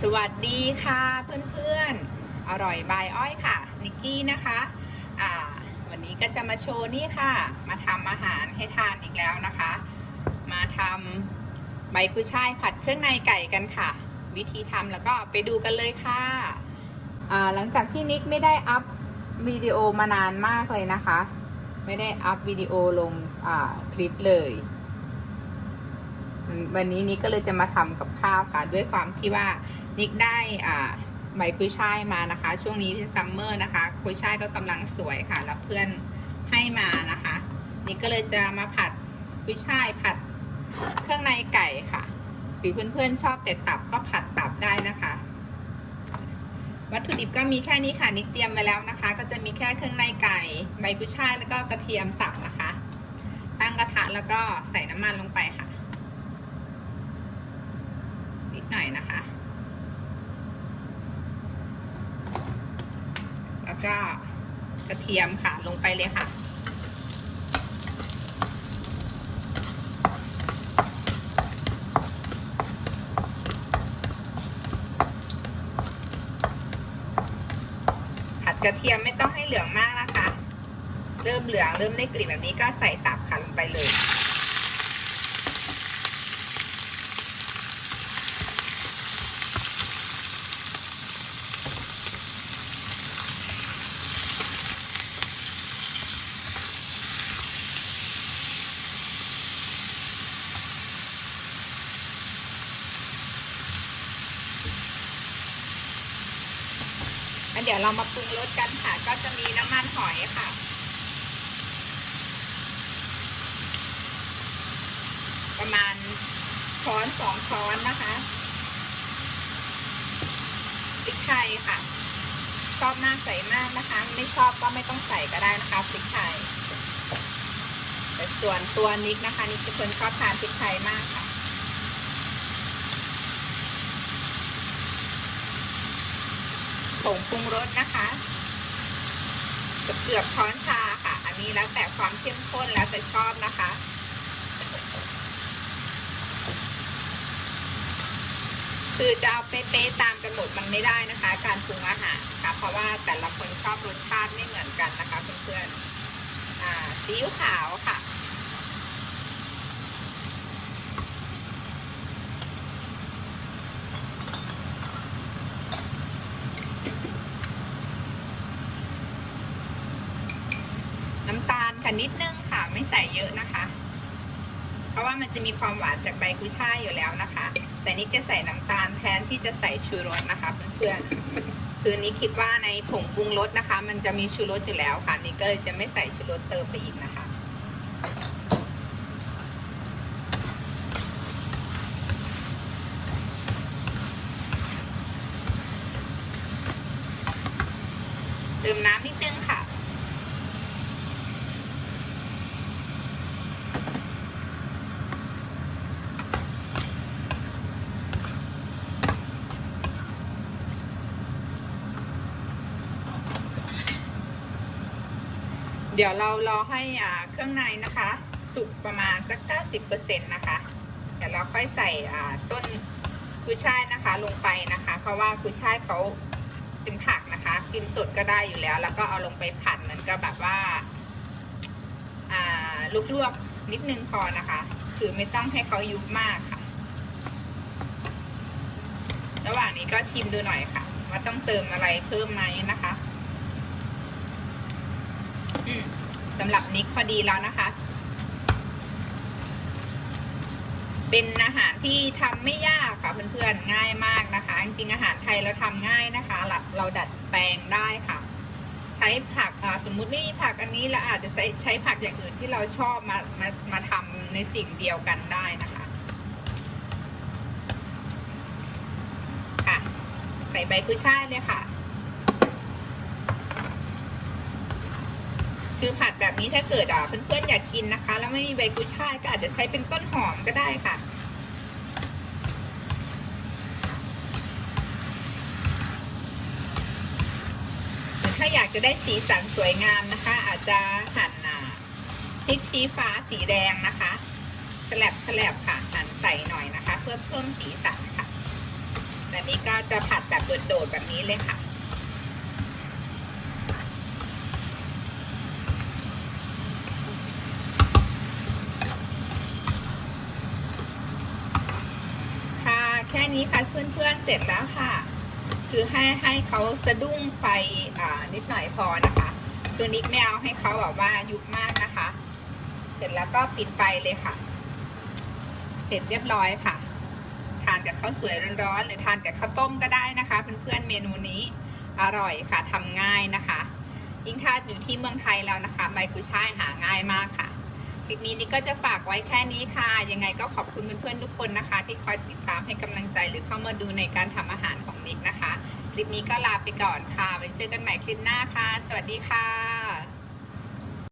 สวัสดีค่ะเพื่อนๆ อร่อยบายอ้อยค่ะ นิกกี้นะคะอ่าวันนี้ก็จะมาโชว์นี่ค่ะ มาทำอาหารให้ทานอีกแล้วนะคะ มาทำใบกุยช่ายผัดเครื่องในไก่กันค่ะ วิธีทำแล้วก็ไปดูกันเลยค่ะอ่าหลังจากที่นิกไม่ได้อัพวิดีโอมานานมากเลยนะคะ ไม่ได้อัพวิดีโอลงอ่าคลิปเลยวันนี้นิกก็เลยจะมาทำกับข้าวค่ะ ด้วยความที่ว่า นิกได้อ่าใบกุยช่ายมานะคะ ช่วงนี้เป็นซัมเมอร์นะคะกุยช่ายก็กำลังสวยค่ะ แล้วเพื่อนให้มานะคะนิกก็เลยจะมาผัดกุยช่ายผัดเครื่องในไก่ค่ะ หรือเพื่อนๆชอบแต่ตับก็ผัดตับได้นะคะ วัตถุดิบก็มีแค่นี้ค่ะนิกเตรียมไว้แล้วนะคะ ก็จะมีแค่เครื่องในไก่ใบกุยช่ายแล้วก็กระเทียมสับนะคะ ตั้งกระทะแล้วก็ใส่น้ำมันลงไปค่ะ นิดหน่อยนะคะ แล้ว ก็กระเทียมค่ะลงไปเลยค่ะ ผัดกระเทียมไม่ต้องให้เหลืองมากนะคะ เริ่มเหลืองเริ่มได้กลิ่นแบบนี้ก็ใส่ตับค่ะลงไปเลย เดี๋ยวเรามาปรุงรสกันค่ะ ก็จะมีน้ำมันหอยค่ะ ประมาณช้อนสองช้อนนะคะพริกไทยค่ะ ชอบมากใส่มากนะคะ ไม่ชอบก็ไม่ต้องใส่ก็ได้นะคะพริกไทยแต่ส่วนตัวนิกนะคะนิกเป็นคนชอบทานพริกไทยมากค่ะ ผงปรุงรสนะคะเกือบเกือบช้อนชาค่ะ อันนี้แล้วแต่ความเข้มข้นแล้วแต่ชอบนะคะ คือจะเอาเป๊ะๆตามกันหมดมันไม่ได้นะคะ การปรุงอาหารค่ะเพราะว่าแต่ละคนชอบรสชาติไม่เหมือนกันนะคะเพื่อนๆอ่าซีอิ๊วขาวค่ะ น้ำตาลค่ะ นิดนึงค่ะ ไม่ใส่เยอะนะคะ เพราะว่ามันจะมีความหวานจากใบกุช่ายอยู่แล้วนะคะ แต่นี่จะใส่น้ำตาลแทนที่จะใส่ชูรสนะคะเพื่อนๆคือนี้คิดว่าในผงปรุงรสนะคะ มันจะมีชูรสอยู่แล้วค่ะ นี่ก็เลยจะไม่ใส่ชูรสเติมไปอีกนะคะเติมน้ำนิดนึงค่ะ เดี๋ยวเรารอให้อ่าเครื่องในนะคะ สุกประมาณสัก 90%นะคะ เดี๋ยวเราค่อยใส่อ่าต้นกุยช่ายนะคะลงไปนะคะ เพราะว่ากุยช่ายเขาเป็นผักนะคะ กินสดก็ได้อยู่แล้ว แล้วก็เอาลงไปผัดเหมือนกับแบบว่าอ่าลวกๆนิดนึงพอนะคะ คือไม่ต้องให้เขายุบมากค่ะ ระหว่างนี้ก็ชิมดูหน่อยค่ะ ว่าต้องเติมอะไรเพิ่มไหมนะคะ สำหรับนิกพอดีแล้วนะคะ เป็นอาหารที่ทำไม่ยากค่ะเพื่อนๆง่ายมากนะคะ จริงๆอาหารไทยเราทำง่ายนะคะเราดัดแปลงได้ค่ะ ใช้ผักอ่าสมมุติไม่มีผักอันนี้เราอาจจะใช้ใช้ผักอย่างอื่นที่เราชอบมามามาทำในสิ่งเดียวกันได้นะคะค่ะ ใส่ใบกุ้ยช่ายเลยค่ะ คือผัดแบบนี้ถ้าเกิดอะเพื่อนๆอยากกินนะคะ แล้วไม่มีใบกุช่ายก็อาจจะใช้เป็นต้นหอมก็ได้ค่ะ ถ้าอยากจะได้สีสันสวยงามนะคะ อาจจะหั่นอ่าพริกชี้ฟ้าสีแดงนะคะฉลับฉลับค่ะหั่นใส่หน่อยนะคะ เพื่อเพิ่มสีสันค่ะ แต่นนี้ก็จะผัดแบบโดดๆแบบนี้เลยค่ะ ค่ะ แค่นี้ค่ะเพื่อนๆเสร็จแล้วค่ะ คือให้ให้เขาสะดุ้งไฟอ่านิดหน่อยพอนะคะคือนิกไม่เอาให้เขาแบบว่ายุบมากนะคะ เสร็จแล้วก็ปิดไฟเลยค่ะ เสร็จเรียบร้อยค่ะ ทานกับข้าวสวยร้อนๆหรือทานกับข้าวต้มก็ได้นะคะเพื่อนๆเมนูนี้อร่อยค่ะทำง่ายนะคะ ยิ่งถ้าอยู่ที่เมืองไทยแล้วนะคะใบกุช่ายหาง่ายมากค่ะ ลิปนี้นี่ก็จะฝากไว้แค่นี้ค่ะ ยังไงก็ขอบคุณเพื่อนๆทุกคนนะคะ ที่คอยติดตามให้กำลังใจหรือเข้ามาดูในการทำอาหารของนิกนะคะ คลิปนี้ก็ลาไปก่อนค่ะไว้เจอกันใหม่คลิปหน้าค่ะ สวัสดีค่ะ